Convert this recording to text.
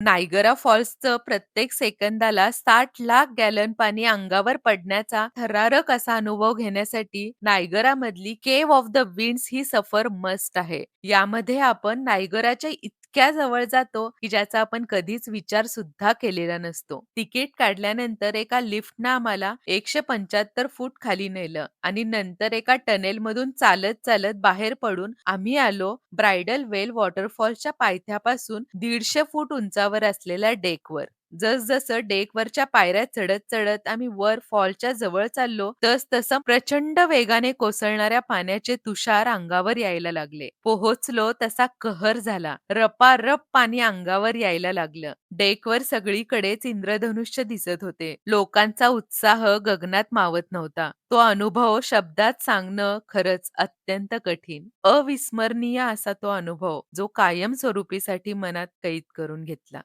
Niagara फॉल्सचं प्रत्येक सेकंदाला साठ लाख गॅलन पाणी अंगावर पडण्याचा थरारक असा अनुभव घेण्यासाठी नायगरामधली केव्ह ऑफ द विंड्स ही सफर मस्ट आहे. यामध्ये आपण नायगराच्या इतक्या जवळ जातो, की ज्याचा आपण कधीच विचार सुद्धा केलेला नसतो. तिकीट काढल्यानंतर एका लिफ्टनं आम्हाला 175 फूट खाली नेलं आणि नंतर एका टनेलमधून चालत-चालत बाहेर पडून आम्ही आलो ब्रायडल वेल वॉटरफॉलच्या पायथ्यापासून दीडशे फूट उंचावर असलेल्या डेकवर. जसजसं डेकवरच्या पायऱ्या चढत-चढत आम्ही वर फॉलच्या जवळ चाललो, तसतसं प्रचंड वेगाने कोसळणाऱ्या पाण्याचे तुषार अंगावर यायला लागले. पोहोचलो तसा कहर झाला. रपारप पाणी अंगावर यायला लागलं. डेकवर सगळीकडेच इंद्रधनुष्य दिसत होते. लोकांचा उत्साह गगनात मावत नव्हता. तो अनुभव शब्दात सांगणं खरंच अत्यंत कठीण. अविस्मरणीय असा तो अनुभव, जो कायमस्वरूपीसाठी मनात कैद करून घेतला.